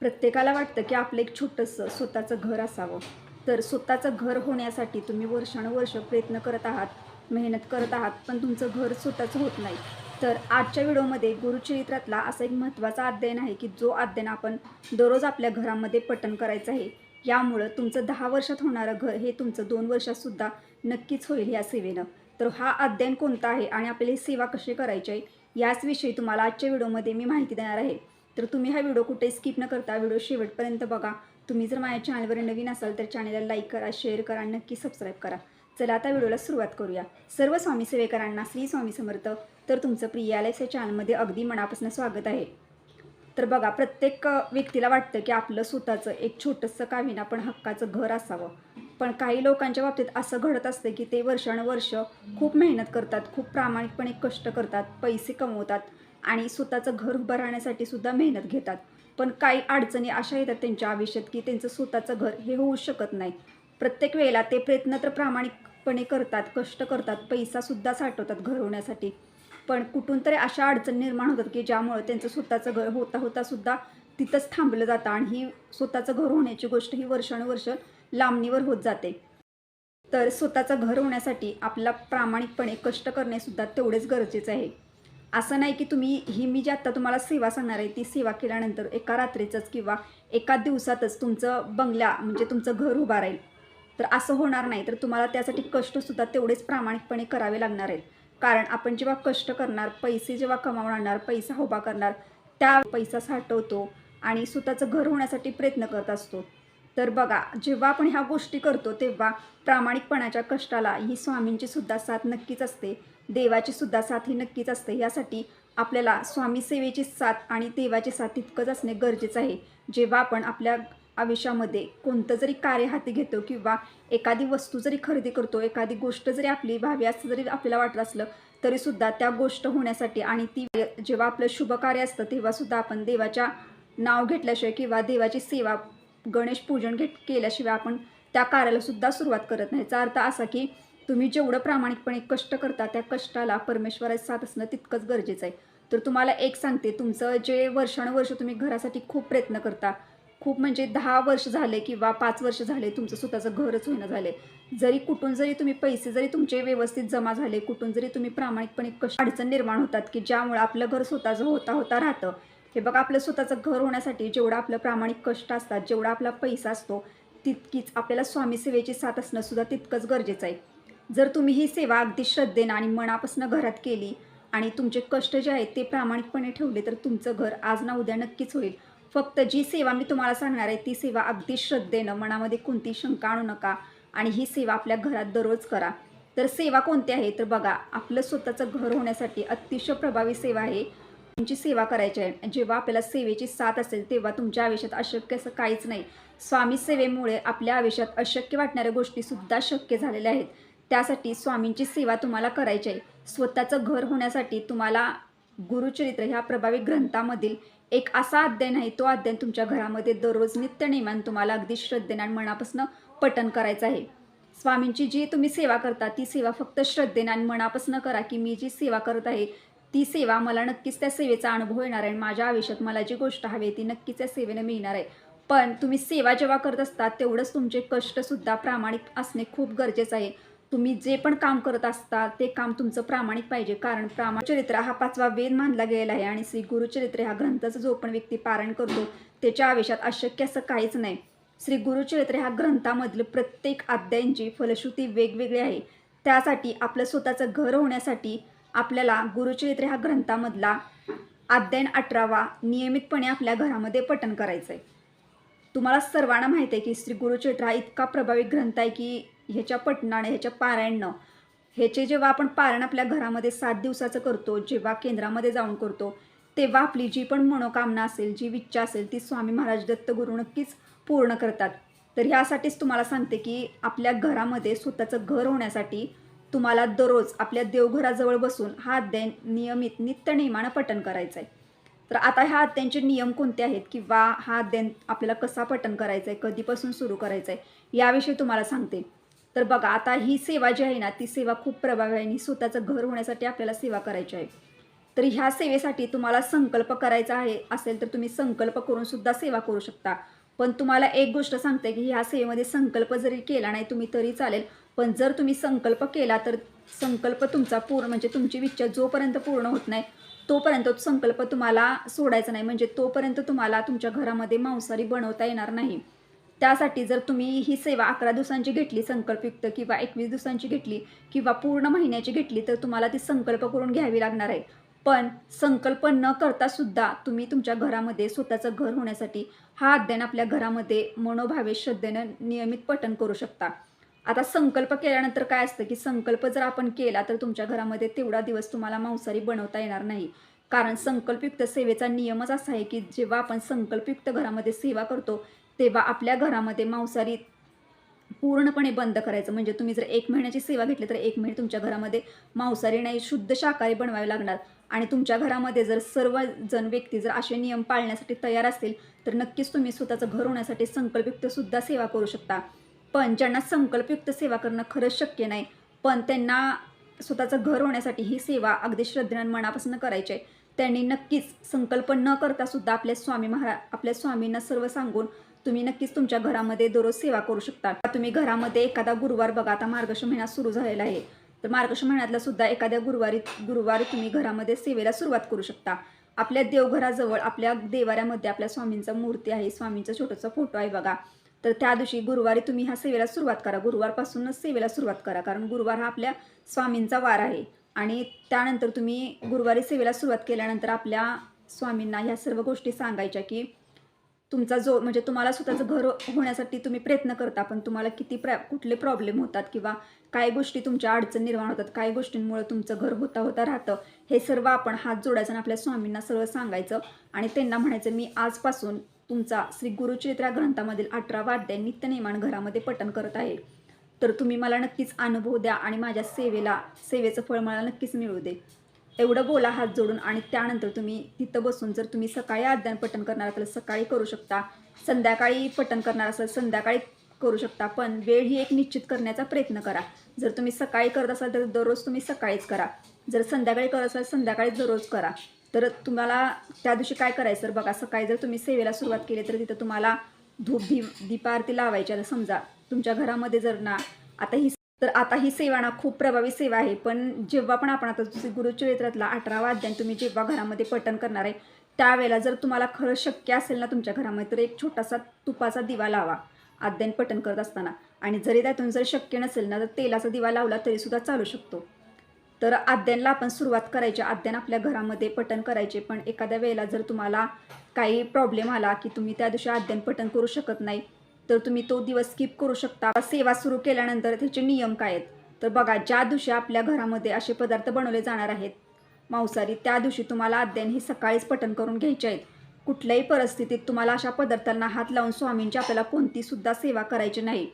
प्रत्येकाला वाटतं की आपलं एक छोटंसं स्वतःचं घर असावं. तर स्वतःचं घर होण्यासाठी तुम्ही वर्षानुवर्ष प्रयत्न करत आहात मेहनत करत आहात पण तुमचं घर स्वतःचं होत नाही. तर आजच्या व्हिडिओमध्ये गुरुचरित्रातला असा एक महत्त्वाचा अध्ययन आहे की जो अध्ययन आपण दररोज आपल्या घरामध्ये पठण करायचं आहे. यामुळं तुमचं दहा वर्षात होणारं घर हे तुमचं दोन वर्षातसुद्धा नक्कीच होईल या सेवेनं. तर हा अध्ययन कोणता आहे आणि आपल्याला ही सेवा कशी करायची आहे याचविषयी तुम्हाला आजच्या व्हिडिओमध्ये मी माहिती देणार आहे. तर तुम्ही हा व्हिडिओ कुठे स्किप न करता व्हिडिओ शेवटपर्यंत बघा. तुम्ही जर माझ्या चॅनलवर नवीन असाल तर चॅनलला लाईक करा शेअर करा आणि नक्की सबस्क्राईब करा. चला आता व्हिडिओला सुरुवात करूया. सर्व स्वामी सेवेकरांना श्री स्वामी समर्थ. तर तुमचं प्रियालयस या चॅनलमध्ये अगदी मनापासून स्वागत आहे. तर बघा प्रत्येक व्यक्तीला वाटतं की आपलं स्वतःचं एक छोटंसं का विना पण हक्काचं घर असावं. पण काही लोकांच्या बाबतीत असं घडत असतं की ते वर्षानुवर्ष खूप मेहनत करतात खूप प्रामाणिकपणे कष्ट करतात पैसे कमवतात. आणि स्वतःचं घर उभं राहण्यासाठी सुद्धा मेहनत घेतात. पण काही अडचणी अशा येतात त्यांच्या आयुष्यात की त्यांचं स्वतःचं घर हे होऊ शकत नाही. प्रत्येक वेळेला ते प्रयत्न तर प्रामाणिकपणे करतात कष्ट करतात पैसासुद्धा साठवतात घर होण्यासाठी. पण कुठून तरी अशा अडचणी निर्माण होतात की ज्यामुळे त्यांचं स्वतःचं घर होता होता सुद्धा तिथंच थांबलं जातं आणि ही स्वतःचं घर होण्याची गोष्ट ही वर्षानुवर्ष लांबणीवर होत जाते. तर स्वतःचं घर होण्यासाठी आपला प्रामाणिकपणे कष्ट करणेसुद्धा तेवढेच गरजेचं आहे. असं नाही की तुम्ही ही मी जी आत्ता तुम्हाला सेवा सांगणार आहे ती सेवा केल्यानंतर एका रात्रीचंच किंवा एका दिवसातच तुमचं बंगल्या म्हणजे तुमचं घर उभा राहील. तर असं होणार नाही. तर तुम्हाला त्यासाठी कष्टसुद्धा तेवढेच प्रामाणिकपणे करावे लागणार आहेत. कारण आपण जेव्हा कष्ट करणार पैसे जेव्हा कमावणार पैसा उभा करणार त्या पैसा साठवतो आणि स्वतःचं घर होण्यासाठी प्रयत्न करत असतो. तर बघा जेव्हा आपण ह्या गोष्टी करतो तेव्हा प्रामाणिकपणाच्या कष्टाला ही स्वामींची सुद्धा साथ नक्कीच असते. देवाची सुद्धा साथ ही नक्कीच असते. यासाठी आपल्याला स्वामी सेवेची साथ आणि देवाची साथ तितकंच असणे गरजेचं आहे. जेव्हा आपण आपल्या आयुष्यामध्ये कोणतं जरी कार्य हाती घेतो किंवा एखादी वस्तू जरी खरेदी करतो एखादी गोष्ट जरी आपली व्हावी असं जरी आपल्याला वाटत असलं तरीसुद्धा त्या गोष्ट होण्यासाठी आणि ती जेव्हा आपलं शुभ कार्य असतं तेव्हासुद्धा आपण देवाच्या नाव घेतल्याशिवाय किंवा देवाची सेवा गणेश पूजन घेत केल्याशिवाय आपण त्या कार्याला सुद्धा सुरुवात करत नाही. याचा अर्थ असा की तुम्ही जेवढं प्रामाणिकपणे कष्ट करता त्या कष्टाला परमेश्वराची साथ असणं तितकंच गरजेचं आहे. तर तुम्हाला एक सांगते तुमचं जे वर्षानुवर्ष तुम्ही घरासाठी खूप प्रयत्न करता खूप म्हणजे दहा वर्ष झाले किंवा पाच वर्ष झाले तुमचं स्वतःचं घरच होणं झाले. जरी कुठून जरी तुम्ही पैसे जरी तुमचे व्यवस्थित जमा झाले कुठून जरी तुम्ही प्रामाणिकपणे कष्ट अडचण निर्माण होतात की ज्यामुळे आपलं घर स्वतःचं होता होता राहतं. हे बघा आपलं स्वतःचं घर होण्यासाठी जेवढं आपलं प्रामाणिक कष्ट असतात जेवढा आपला पैसा असतो तितकीच आपल्याला स्वामी सेवेची साथ असणं सुद्धा तितकंच गरजेचं आहे. जर तुम्ही ही सेवा अगदी श्रद्धेनं आणि मनापासून घरात केली आणि तुमचे कष्ट जे आहेत ते प्रामाणिकपणे ठेवले तर तुमचं घर आज ना उद्या नक्कीच होईल. फक्त जी सेवा मी तुम्हाला सांगणार आहे ती सेवा अगदी श्रद्धेनं मनामध्ये कोणती शंका आणू नका आणि ही सेवा आपल्या घरात दररोज करा. तर सेवा कोणती आहे? तर बघा आपलं स्वतःचं घर होण्यासाठी अतिशय प्रभावी सेवा आहे. तुमची सेवा करायची आहे. जेव्हा आपल्याला सेवेची साथ असेल तेव्हा तुमच्या आयुष्यात अशक्य असं काहीच नाही. स्वामी सेवेमुळे आपल्या आयुष्यात अशक्य वाटणाऱ्या गोष्टीसुद्धा शक्य झालेल्या आहेत. त्यासाठी स्वामींची सेवा तुम्हाला करायची आहे. स्वतःचं घर होण्यासाठी तुम्हाला गुरुचरित्र ह्या प्रभावी ग्रंथामधील एक असा अध्ययन आहे तो अध्ययन तुमच्या घरामध्ये दररोज नित्यनेमान तुम्हाला अगदी श्रद्धेने आणि मनापासून पठन करायचं आहे. स्वामींची जी तुम्ही सेवा करता ती सेवा फक्त श्रद्धेनं आणि मनापासून करा की मी जी सेवा करत आहे ती सेवा मला नक्कीच त्या सेवेचा अनुभव येणार आहे आणि माझ्या आयुष्यात मला जी गोष्ट हवी आहे ती नक्कीच त्या सेवेनं मिळणार आहे. पण तुम्ही सेवा जेव्हा करत असता तेवढंच तुमचे कष्टसुद्धा प्रामाणिक असणे खूप गरजेचं आहे. तुम्ही जे पण काम करत असता ते काम तुमचं प्रामाणिक पाहिजे. कारण प्रामाणिक चरित्र हा पाचवा वेद मानला गेलेला आहे आणि श्री गुरुचरित्र ह्या ग्रंथाचा जो पण व्यक्ती पारण करतो त्याच्या आयुष्यात अशक्य असं काहीच नाही. श्री गुरुचरित्र ह्या ग्रंथामधील प्रत्येक अध्यायांची फलश्रुती वेगवेगळी आहे. त्यासाठी आपलं स्वतःचं घर होण्यासाठी आपल्याला गुरुचरित्र ह्या ग्रंथामधला अध्ययन अठरावा नियमितपणे आपल्या घरामध्ये पठण करायचं आहे तुम्हाला सर्वांना माहिती आहे की श्री गुरुचरित्र हा इतका प्रभावी ग्रंथ आहे की ह्याच्या पटनानं ह्याच्या पारायणनं. ह्याचे जेव्हा आपण पारायण आपल्या घरामध्ये सात दिवसाचं करतो जेव्हा केंद्रामध्ये जाऊन करतो तेव्हा आपली जी पण मनोकामना असेल जी इच्छा असेल ती स्वामी महाराज दत्तगुरू नक्कीच पूर्ण करतात. तर ह्यासाठीच तुम्हाला सांगते की आपल्या घरामध्ये स्वतःचं घर होण्यासाठी तुम्हाला दररोज आपल्या देवघराजवळ बसून हा अध्ययन नियमित नित्य नियमानं पठण करायचं आहे तर आता ह्या अध्ययनचे नियम कोणते आहेत किंवा हा अध्ययन आपल्याला कसा पठण करायचा आहे कधीपासून सुरू करायचा आहे याविषयी तुम्हाला सांगते. तर बघा आता ही सेवा जी आहे ना ती सेवा खूप प्रभावी आहे आणि स्वतःचं घर होण्यासाठी आपल्याला सेवा करायची आहे. तर ह्या सेवेसाठी तुम्हाला संकल्प करायचा आहे असेल तर तुम्ही संकल्प करून सुद्धा सेवा करू शकता. पण तुम्हाला एक गोष्ट सांगते की ह्या सेवेमध्ये संकल्प जरी केला नाही तुम्ही तरी चालेल. पण जर तुम्ही संकल्प केला तर संकल्प तुमचा पूर्ण म्हणजे तुमची इच्छा जोपर्यंत पूर्ण होत नाही तोपर्यंत तो संकल्प तुम्हाला सोडायचा नाही. म्हणजे तोपर्यंत तुम्हाला तुमच्या घरामध्ये मांसाहारी बनवता येणार नाही. त्यासाठी जर तुम्ही ही सेवा अकरा दिवसांची घेतली संकल्पयुक्त किंवा एकवीस दिवसांची घेतली किंवा पूर्ण महिन्याची घेतली तर तुम्हाला ती संकल्प करून घ्यावी लागणार आहे. पण संकल्प न करता सुद्धा तुम्ही तुमच्या घरामध्ये स्वतःचं घर होण्यासाठी हा अध्ययन आपल्या घरामध्ये मनोभावे श्रद्धेनं नियमित पठण करू शकता. आता संकल्प केल्यानंतर काय असतं की संकल्प जर आपण केला तर तुमच्या घरामध्ये तेवढा दिवस तुम्हाला मांसाहारी बनवता येणार नाही. कारण संकल्पयुक्त सेवेचा नियमच असा आहे की जेव्हा आपण संकल्पयुक्त घरामध्ये सेवा करतो तेव्हा आपल्या घरामध्ये मांसाहारी पूर्णपणे बंद करायचं. म्हणजे तुम्ही जर एक महिन्याची सेवा घेतली तर एक महिने तुमच्या घरामध्ये मांसाहारी नाही शुद्ध शाकाहारी बनवावे लागणार. आणि तुमच्या घरामध्ये जर सर्वजण व्यक्ती जर असे नियम पाळण्यासाठी तयार असतील तर नक्कीच तुम्ही स्वतःचं घर होण्यासाठी संकल्पयुक्तसुद्धा सेवा करू शकता. पण ज्यांना संकल्पयुक्त सेवा करणं खरंच शक्य नाही पण त्यांना स्वतःचं घर होण्यासाठी ही सेवा अगदी श्रद्धेनं मनापासून करायची आहे. त्यांनी नक्कीच संकल्प न करता सुद्धा आपल्या स्वामी महाराज आपल्या स्वामींना सर्व सांगून तुम्ही नक्कीच तुमच्या घरामध्ये दररोज सेवा करू शकता. तुम्ही घरामध्ये एखादा गुरुवार बघा आता मार्गश महिना सुरू झालेला आहे. तर मार्गश महिन्यातला सुद्धा एखाद्या गुरुवारी गुरुवारी तुम्ही घरामध्ये सेवेला सुरुवात करू शकता. आपल्या देवघराजवळ आपल्या देवाऱ्यामध्ये आपल्या स्वामींचा मूर्ती आहे स्वामींचा छोटासा फोटो आहे बघा. तर त्या दिवशी गुरुवारी तुम्ही ह्या सेवेला सुरुवात करा. गुरुवारपासूनच सेवेला सुरुवात करा कारण गुरुवार हा आपल्या स्वामींचा वार आहे. आणि त्यानंतर तुम्ही गुरुवारी सेवेला सुरुवात केल्यानंतर आपल्या स्वामींना ह्या सर्व गोष्टी सांगायच्या की तुमचा जो म्हणजे तुम्हाला स्वतःचं घर होण्यासाठी तुम्ही प्रयत्न करता पण तुम्हाला किती प्र कुठले प्रॉब्लेम होतात किंवा काय गोष्टी तुमच्या अडचण निर्माण होतात काय गोष्टींमुळे तुमचं घर होता होता राहतं हे सर्व आपण हात जोडायचं आणि आपल्या स्वामींना सर्व सांगायचं. आणि त्यांना म्हणायचं मी आजपासून तुमचा श्री गुरुचरित्र ग्रंथामधील अठरावा अध्याय नित्यनिर्माण घरामध्ये पठण करत आहे. तर तुम्ही मला नक्कीच अनुभव द्या आणि माझ्या सेवेला सेवेचं फळ मला नक्कीच मिळू दे. एवढं बोला हात जोडून आणि त्यानंतर तुम्ही तिथं बसून जर तुम्ही सकाळी अध्ययन पठण करणार असाल सकाळी करू शकता. संध्याकाळी पठण करणार असाल संध्याकाळी करू शकता. पण वेळ ही एक निश्चित करण्याचा प्रयत्न करा. जर तुम्ही सकाळी करत असाल तर दररोज तुम्ही सकाळीच करा. जर संध्याकाळी करत असाल संध्याकाळी दररोज करा. तर तुम्हाला त्या दिवशी काय करायचं तर बघा सकाळी जर तुम्ही सेवेला सुरुवात केली तर तिथं तुम्हाला धूप दीप दीपारती लावायची. आता समजा तुमच्या घरामध्ये जर ना आता ही तर आता ही सेवा ना खूप प्रभावी सेवा आहे. पण जेव्हा पण आपण आता जसे गुरुचरित्रातला अठरावा अध्याय तुम्ही जेव्हा घरामध्ये पठण करणार आहे त्यावेळेला जर तुम्हाला खरं शक्य असेल ना तुमच्या घरामध्ये तर एक छोटासा तुपाचा दिवा लावा. अध्ययन पठण करत असताना. आणि जरी त्यातून जर शक्य नसेल ना तर तेलाचा दिवा लावला तरीसुद्धा चालू शकतो. तर अध्ययनला आपण सुरुवात करायची. अध्ययन आपल्या घरामध्ये पठण करायचे. पण एखाद्या वेळेला जर तुम्हाला काही प्रॉब्लेम आला की तुम्ही त्या दिवशी अध्ययन पठण करू शकत नाही तर तुम्ही तो दिवस स्किप करू शकता. सेवा सुरू केल्यानंतर त्याचे नियम काय आहेत? तर बघा ज्या दिवशी आपल्या घरामध्ये असे पदार्थ बनवले जाणार आहेत मांसाहारी त्या दिवशी तुम्हाला अध्ययन हे सकाळीच पठण करून घ्यायचे आहेत. कुठल्याही परिस्थितीत तुम्हाला अशा पदार्थांना हात लावून स्वामींची आपल्याला कोणतीसुद्धा सेवा करायची नाही.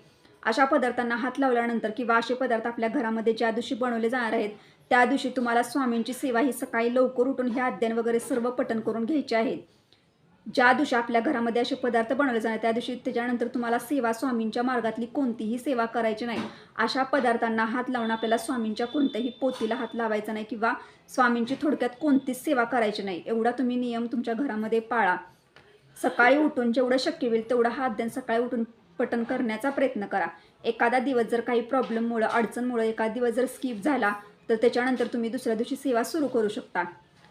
अशा पदार्थांना हात लावल्यानंतर किंवा असे पदार्थ आपल्या घरामध्ये ज्या दिवशी बनवले जाणार आहेत त्या दिवशी तुम्हाला स्वामींची सेवा ही सकाळी लवकर उठून हे अध्ययन वगैरे सर्व पठण करून घ्यायचे आहेत. ज्या दिवशी आपल्या घरामध्ये असे पदार्थ बनवले जाणार त्या दिवशी त्याच्यानंतर तुम्हाला सेवा स्वामींच्या मार्गातली कोणतीही सेवा करायची नाही. अशा पदार्थांना हात लावून आपल्याला स्वामींच्या कोणत्याही पोतीला हात लावायचा नाही किंवा स्वामींची थोडक्यात कोणतीच सेवा करायची नाही. एवढा तुम्ही नियम तुमच्या घरामध्ये पाळा. सकाळी उठून जेवढं शक्य होईल तेवढा हा देऊन सकाळी उठून पठण करण्याचा प्रयत्न करा. एखादा दिवस जर काही प्रॉब्लेममुळं अडचणमुळं एखादा दिवस जर स्किप झाला तर त्याच्यानंतर तुम्ही दुसऱ्या दिवशी सेवा सुरू करू शकता.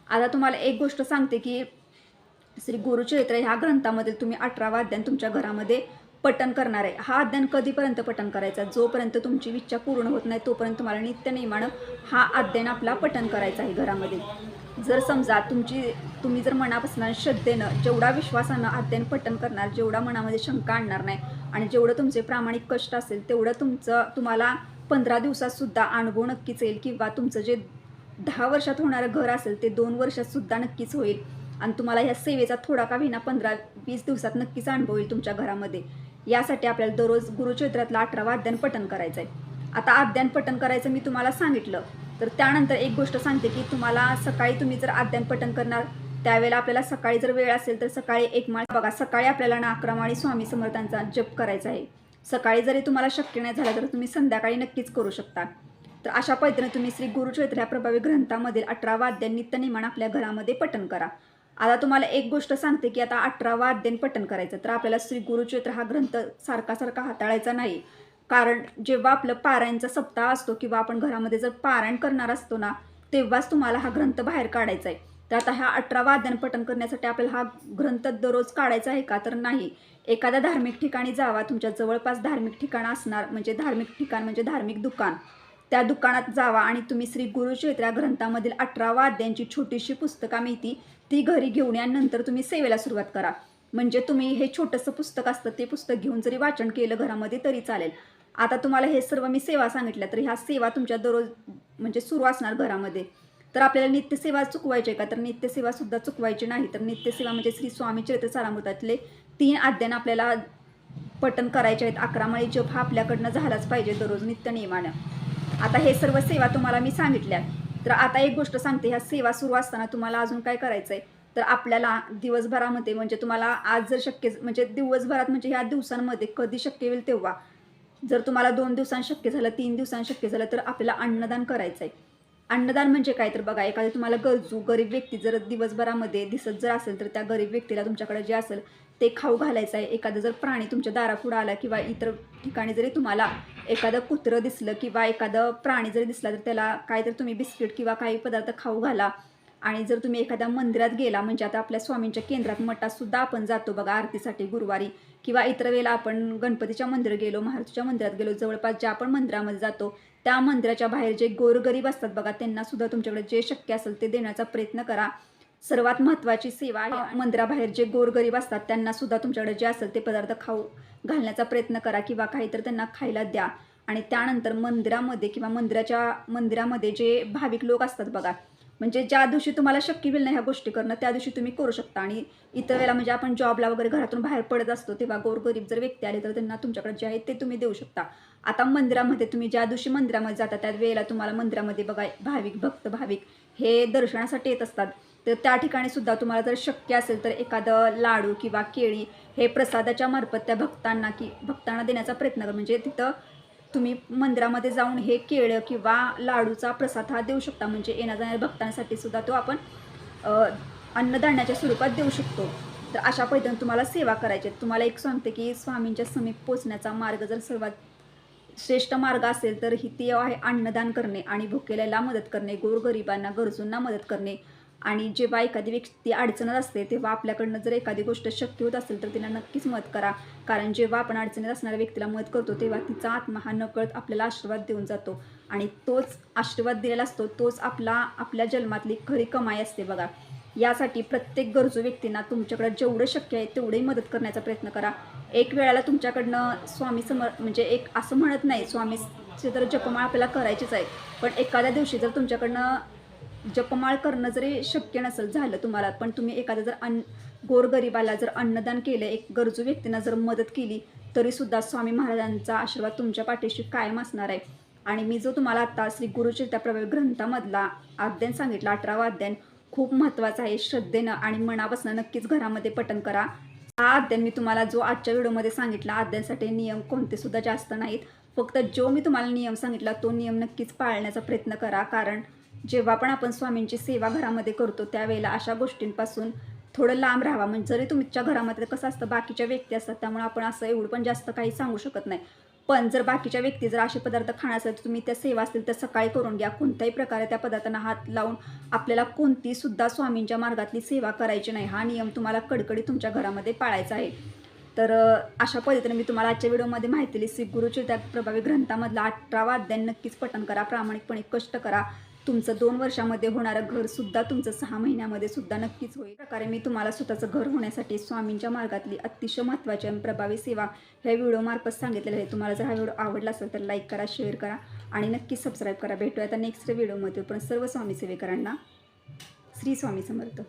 आता तुम्हाला एक गोष्ट सांगते की श्री गुरुचरित्र ह्या ग्रंथामध्ये तुम्ही अठरावा अध्ययन तुमच्या घरामध्ये पठण करणार आहे. हा अध्ययन कधीपर्यंत पठण करायचा? जोपर्यंत तुमची इच्छा पूर्ण होत नाही तोपर्यंत तुम्हाला नित्य नेमानं हा अध्ययन आपला पठण करायचा आहे घरामध्ये. जर समजा तुमची तुम्ही जर मनापासून श्रद्धेनं जेवढा विश्वासानं अध्ययन पठण करणार जेवढा मनामध्ये शंका आणणार नाही आणि जेवढं तुमचे प्रामाणिक कष्ट असेल तेवढं तुमचं तुम्हाला पंधरा दिवसातसुद्धा अनुभव नक्कीच येईल किंवा तुमचं जे दहा वर्षात होणारं घर असेल ते दोन वर्षातसुद्धा नक्कीच होईल. आणि तुम्हाला ह्या सेवेचा थोडा का विना पंधरा वीस दिवसात नक्कीच अनुभव येईल तुमच्या घरामध्ये. यासाठी आपल्याला दररोज गुरुचरित्रातलं अठरावा अध्ययन पठन करायचं आहे आता अध्ययन पठन करायचं मी तुम्हाला सांगितलं. तर त्यानंतर एक गोष्ट सांगते की तुम्हाला सकाळी तुम्ही जर अध्ययन पठन करणार त्यावेळेला आपल्याला सकाळी जर वेळ असेल तर सकाळी एक माळ बघा सकाळी आपल्याला ना अकरा माळी स्वामी समर्थांचा जप करायचा आहे. सकाळी जरी तुम्हाला शक्य नाही झालं तर तुम्ही संध्याकाळी नक्कीच करू शकता. तर अशा पद्धतीने तुम्ही श्री गुरुचरित्र ह्या प्रभावी ग्रंथामधील अठरा वाद्य नित्यनिमान आपल्या घरामध्ये पठन करा. आता तुम्हाला एक गोष्ट सांगते की आता अठरा अध्ययन पठण करायचं तर आपल्याला श्री गुरुचरित्र हा ग्रंथ सारखा सारखा हाताळायचा नाही. कारण जेव्हा आपलं पारायणचा सप्ताह असतो किंवा आपण घरामध्ये जर पारायण करणार असतो ना तेव्हाच तुम्हाला हा ग्रंथ बाहेर काढायचा आहे. तर आता ह्या अठरा अध्ययन पठण करण्यासाठी आपल्याला हा ग्रंथ दररोज काढायचा आहे का? तर नाही. एखाद्या धार्मिक ठिकाणी जावा तुमच्या जवळपास धार्मिक ठिकाण असणार म्हणजे धार्मिक ठिकाण म्हणजे धार्मिक दुकान. त्या दुकानात जावा आणि तुम्ही श्री गुरुचरित्र या ग्रंथामधील अठरा वाद्यांची छोटीशी पुस्तकं मिळती ती घरी घेऊन या नंतर तुम्ही सेवेला सुरुवात करा. म्हणजे तुम्ही हे छोटंसं पुस्तक असतं ते पुस्तक घेऊन जरी वाचन केलं घरामध्ये तरी चालेल. आता तुम्हाला हे सर्व मी सेवा सांगितल्या तर ह्या सेवा तुमच्या दररोज म्हणजे सुरू असणार घरामध्ये. तर आपल्याला नित्यसेवा चुकवायची आहे का? तर नित्यसेवासुद्धा चुकवायची नाही. तर नित्यसेवा म्हणजे श्री स्वामी चरित्र सारामृतातले तीन आद्यान आपल्याला पठन करायचे आहेत. अकरा माळी जप हा आपल्याकडनं झालाच पाहिजे दररोज नित्य नियमानं आता हे सर्व सेवा तुम्हाला मी सांगितल्या. तर आता एक गोष्ट सांगते ह्या सेवा सुरू असताना तुम्हाला अजून काय करायचं आहे तर आपल्याला दिवसभरामध्ये म्हणजे तुम्हाला आज जर शक्य म्हणजे दिवसभरात म्हणजे ह्या दिवसांमध्ये कधी शक्य होईल तेव्हा. जर तुम्हाला दोन दिवसांत शक्य झालं तीन दिवसांत शक्य झालं तर आपल्याला अन्नदान करायचं आहे अन्नदान म्हणजे काय? तर बघा एखादी तुम्हाला गरजू गरीब व्यक्ती जर दिवसभरामध्ये दिसत जर असेल तर त्या गरीब व्यक्तीला तुमच्याकडे जे असेल ते खाऊ घालायचं आहे. एखादा जर प्राणी तुमच्या दारापुढं आला किंवा इतर ठिकाणी जरी तुम्हाला एखादं कुत्रं दिसलं किंवा एखादं प्राणी जरी दिसला तर त्याला काय तर तुम्ही बिस्किट किंवा काही पदार्थ खाऊ घाला. आणि जर तुम्ही एखाद्या मंदिरात गेला म्हणजे आता आपल्या स्वामींच्या केंद्रात मठातसुद्धा आपण जातो बघा आरतीसाठी गुरुवारी. किंवा इतर वेळेला आपण गणपतीच्या मंदिरात गेलो महाराष्ट्राच्या मंदिरात गेलो जवळपास ज्या आपण मंदिरामध्ये जातो त्या मंदिराच्या बाहेर जे गोरगरीब असतात बघा त्यांनासुद्धा तुमच्याकडे जे शक्य असेल ते देण्याचा प्रयत्न करा. सर्वात महत्त्वाची सेवा आहे. मंदिराबाहेर जे गोरगरीब असतात त्यांना सुद्धा तुमच्याकडे जे असेल ते पदार्थ खाऊ घालण्याचा प्रयत्न करा किंवा काहीतरी त्यांना खायला द्या. आणि त्यानंतर मंदिरामध्ये किंवा मंदिराच्या मंदिरामध्ये जे भाविक लोक असतात बघा म्हणजे ज्या दिवशी तुम्हाला शक्य होईल ना ह्या गोष्टी करणं त्या दिवशी तुम्ही करू शकता. आणि इतर वेळेला म्हणजे आपण जॉबला वगैरे घरातून बाहेर पडत असतो तेव्हा गोरगरीब जर व्यक्ती आले तर त्यांना तुमच्याकडे जे आहे ते तुम्ही देऊ शकता. आता मंदिरामध्ये तुम्ही ज्या दिवशी मंदिरामध्ये जाता त्या वेळेला तुम्हाला मंदिरामध्ये बघा भाविक भक्त भाविक हे दर्शनासाठी येत असतात. तर त्या ठिकाणी सुद्धा तुम्हाला जर शक्य असेल तर एखादं लाडू किंवा केळी हे प्रसादाच्या मार्फत त्या भक्तांना की भक्तांना देण्याचा प्रयत्न करा. म्हणजे तिथं तुम्ही मंदिरामध्ये जाऊन हे केळं किंवा लाडूचा प्रसाद हा देऊ शकता. म्हणजे येण्या जाणाऱ्या भक्तांसाठी सुद्धा तो आपण अन्नधान्याच्या स्वरूपात देऊ शकतो. तर अशा पद्धतीने तुम्हाला सेवा करायची तुम्हाला एक सांगते की स्वामींच्या समीप पोचण्याचा मार्ग जर सर्वात श्रेष्ठ मार्ग असेल तर ही ते आहे अन्नदान करणे आणि भुकेल्याला मदत करणे गोरगरिबांना गरजूंना मदत करणे. आणि जेव्हा एखादी व्यक्ती अडचणत असते तेव्हा आपल्याकडनं जर एखादी गोष्ट शक्य होत असेल तर तिला नक्कीच मदत करा. कारण जेव्हा आपण अडचणीत असणाऱ्या व्यक्तीला मदत करतो तेव्हा तिचा आत्मा हा नकळत आपल्याला आशीर्वाद देऊन जातो. आणि तोच आशीर्वाद दिलेला असतो तोच आपला आपल्या जन्मातली खरी कमाई असते बघा. यासाठी प्रत्येक गरजू व्यक्तींना तुमच्याकडे जेवढं शक्य आहे तेवढी मदत करण्याचा प्रयत्न करा. एक वेळेला तुमच्याकडनं स्वामी समर म्हणजे एक असं म्हणत नाही स्वामीचे तर जपमाळ आपल्याला करायचीच आहे. पण एखाद्या दिवशी जर तुमच्याकडनं जपमाळ करणं जरी शक्य नसेल झालं तुम्हाला पण तुम्ही एखादं जर अन्न गोरगरिबाला जर अन्नदान केलं एक गरजू व्यक्तींना जर मदत केली तरीसुद्धा स्वामी महाराजांचा आशीर्वाद तुमच्या पाठीशी कायम असणार आहे. आणि मी जो तुम्हाला आता श्री गुरुचरित्र ग्रंथामधला अध्ययन सांगितला अठरावा अध्ययन खूप महत्त्वाचा आहे. श्रद्धेनं आणि मनापासून नक्कीच घरामध्ये पठण करा. हा अध्ययन मी तुम्हाला जो आजच्या व्हिडिओमध्ये सांगितला अध्ययनासाठी नियम कोणते सुद्धा जास्त नाहीत. फक्त जो मी तुम्हाला नियम सांगितला तो नियम नक्कीच पाळण्याचा प्रयत्न करा. कारण जेव्हा पण आपण स्वामींची सेवा घरामध्ये करतो त्यावेळेला अशा गोष्टींपासून थोडं लांब राहावा. म्हणजे जरी तुमच्या घरामध्ये कसं असतं बाकीच्या व्यक्ती असतात त्यामुळे आपण असं एवढं पण जास्त काही सांगू शकत नाही. पण जर बाकीच्या व्यक्ती जर असे पदार्थ खाणार असेल तर तुम्ही त्या सेवा असतील तर सकाळी करून घ्या. कोणत्याही प्रकारे त्या पदार्थांना हात लावून आपल्याला कोणती सुद्धा स्वामींच्या मार्गातली सेवा करायची नाही. हा नियम तुम्हाला कडकडी तुमच्या घरामध्ये पाळायचा आहे. तर अशा पद्धतीने मी तुम्हाला आजच्या व्हिडिओमध्ये माहिती दिली. श्री गुरुची त्या प्रभावी ग्रंथामधला अठरावा अध्याय नक्कीच पठण करा. प्रामाणिकपणे कष्ट करा. तुमचं दोन वर्षामध्ये होणारं घर सुद्धा तुमचं सहा महिन्यामध्ये सुद्धा नक्कीच होईल. प्रकारे मी तुम्हाला स्वतःचं घर होण्यासाठी स्वामींच्या मार्गातली अतिशय महत्त्वाची आणि प्रभावी सेवा ह्या व्हिडिओमार्फत सांगितलेलं आहे. तुम्हाला जर हा व्हिडिओ आवडला असेल तर लाईक करा शेअर करा आणि नक्कीच सबस्क्राईब करा. भेटूया आता नेक्स्ट व्हिडिओमध्ये. पण सर्व स्वामी सेवेकरांना श्री स्वामी समर्थ.